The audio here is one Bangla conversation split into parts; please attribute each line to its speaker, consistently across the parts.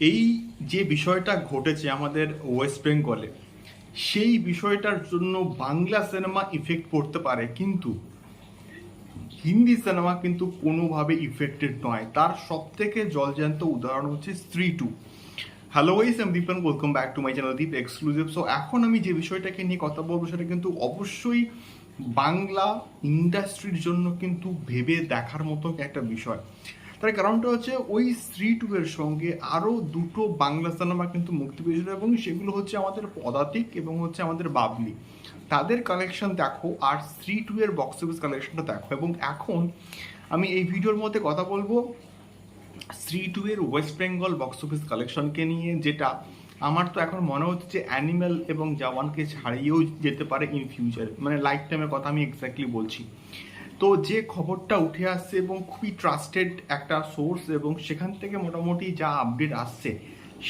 Speaker 1: এই যে বিষয়টা ঘটেছে আমাদের ওয়েস্ট বেঙ্গলে সেই বিষয়টার জন্য বাংলা সিনেমা ইফেক্ট পড়তে পারে, কিন্তু হিন্দি সিনেমা কিন্তু কোনোভাবে ইফেক্টেড নয়। তার সব থেকে জলজ্যান্ত উদাহরণ হচ্ছে Stree two hello guys I'm Dipan welcome back to my channel Deep exclusive so এখন আমি যে বিষয়টাকে নিয়ে কথা বলব, সেটা কিন্তু অবশ্যই বাংলা ইন্ডাস্ট্রির জন্য কিন্তু ভেবে দেখার মতো একটা বিষয়। তার কারণটা হচ্ছে ওই স্ত্রী টু এর সঙ্গে আরও দুটো বাংলা সিনেমা কিন্তু মুক্তি পেয়েছিল এবং সেগুলো হচ্ছে আমাদের পদাতিক এবং হচ্ছে আমাদের বাবলি। তাদের কালেকশন দেখো আর স্ত্রী টু এর বক্স অফিস কালেকশনটা দেখো এবং এখন আমি এই ভিডিওর মধ্যে কথা বলব স্ত্রী টু এর ওয়েস্ট বেঙ্গল বক্স অফিস কালেকশনকে নিয়ে, যেটা আমার তো এখন মনে হচ্ছে যে অ্যানিম্যাল এবং জওয়ানকে ছাড়িয়েও যেতে পারে ইন ফিউচার মানে লাইফ টাইমের কথা আমি এক্স্যাক্টলি বলছি। তো যে খবরটা উঠে আসছে এবং খুবই ট্রাস্টেড একটা সোর্স এবং সেখান থেকে মোটামুটি যা আপডেট আসছে,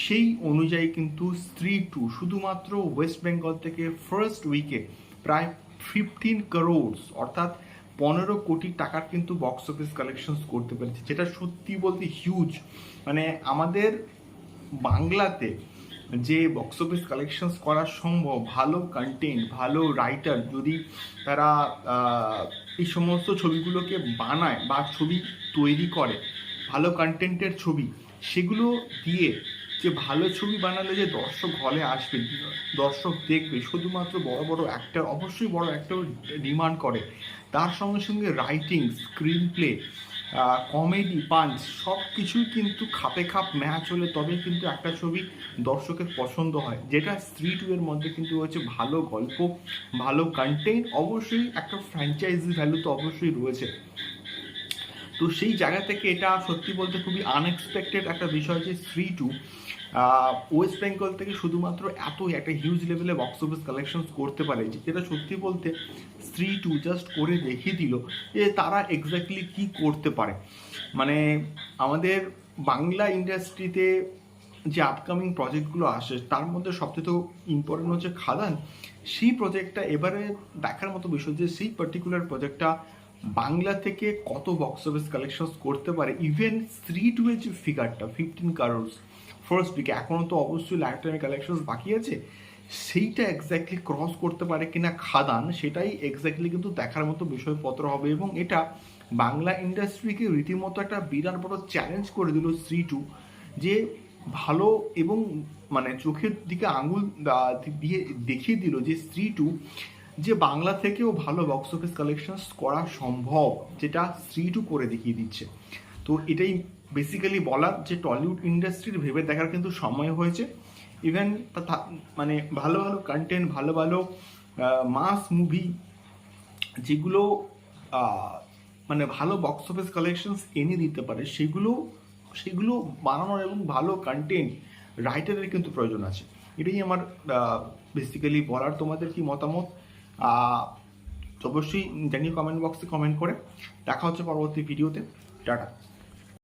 Speaker 1: সেই অনুযায়ী কিন্তু স্ত্রী টু শুধুমাত্র ওয়েস্ট বেঙ্গল থেকে ফার্স্ট উইকে প্রায় ফিফটিন করোড়স অর্থাৎ পনেরো কোটি টাকার কিন্তু বক্স অফিস কালেকশনস করতে পেরেছে, যেটা সত্যি বলতে হিউজ মানে আমাদের বাংলাতে যে বক্স অফিস কালেকশনস করা সম্ভব, ভালো কন্টেন্ট ভালো রাইটার যদি তারা এই সমস্ত ছবিগুলোকে বানায় বা ছবি তৈরি করে, ভালো কন্টেন্টের ছবি, সেগুলো দিয়ে যে ভালো ছবি বানালে যে দর্শক হলে আসবে, দর্শক দেখবে, শুধুমাত্র বড় বড় অ্যাক্টর অবশ্যই বড় অ্যাক্টর ডিমান্ড করে। তার সঙ্গে সঙ্গে writing screenplay comedy punch সব কিছুই কিন্তু খাপে খাপ ম্যাচ হলে তবে কিন্তু একটা ছবি দর্শকের পছন্দ হয়, যেটা স্ত্রী টু এর মধ্যে কিন্তু রয়েছে। ভালো গল্প, ভালো কন্টেন্ট অবশ্যই একটা ফ্র্যাঞ্চাইজি ভ্যালু তো অবশ্যই রয়েছে। তো সেই জায়গা থেকে এটা সত্যি বলতে খুবই আনএক্সপেক্টেড একটা বিষয় যে স্ত্রী টু ওয়েস্ট বেঙ্গল থেকে শুধুমাত্র এত একটা হিউজ লেভেলে বক্স অফিস কালেকশন করতে পারে যেটা সত্যি বলতে স্ত্রী টু জাস্ট করে দেখিয়ে দিল যে তারা এক্স্যাক্টলি কি করতে পারে। মানে আমাদের বাংলা ইন্ডাস্ট্রিতে যে আপকামিং প্রজেক্টগুলো আসে, তার মধ্যে সবচেয়ে তো ইম্পর্টেন্ট হচ্ছে খাদান। সেই প্রজেক্টটা এবারে দেখার মতো বিষয় যে সেই পার্টিকুলার প্রজেক্টটা বাংলা থেকে কত বক্স অফিস কালেকশন করতে পারে? ইভেন স্ত্রী টু এর যে ফিগারটা ফিফটিন কারোর্স ফার্স্ট উইকে এখনও তো অবশ্যই লাইফ টাইমে কালেকশন বাকি আছে। সেইটা এক্স্যাক্টলি ক্রস করতে পারে কিনা খাদান, সেটাই এক্স্যাক্টলি কিন্তু দেখার মতো বিষয়পত্র হবে। এবং এটা বাংলা ইন্ডাস্ট্রিকে রীতিমতো একটা বিরাট বড় চ্যালেঞ্জ করে দিল স্ত্রী টু যে ভালো এবং মানে চোখের দিকে আঙুল দিয়ে দেখিয়ে দিল যে স্ত্রী টু যে বাংলা থেকেও ভালো বক্স অফিস কালেকশন করা সম্ভব, যেটা স্ত্রী টু করে দেখিয়ে দিচ্ছে। তো এটাই বেসিক্যালি বলার যে টলিউড ইন্ডাস্ট্রির ভেবে দেখার কিন্তু সময় হয়েছে। ইভেন মানে ভালো ভালো কন্টেন্ট ভালো ভালো মাস মুভি যেগুলো মানে ভালো বক্স অফিস কালেকশনস এনে দিতে পারে, সেগুলো সেগুলো বানানোর এবং ভালো কন্টেন্ট রাইটারের কিন্তু প্রয়োজন আছে। এটাই আমার বেসিক্যালি বলার। তোমাদের কি মতামত? অবশ্যই জানিয়ে কমেন্ট বক্সে কমেন্ট করে। দেখা হচ্ছে পরবর্তী ভিডিওতে টাটা।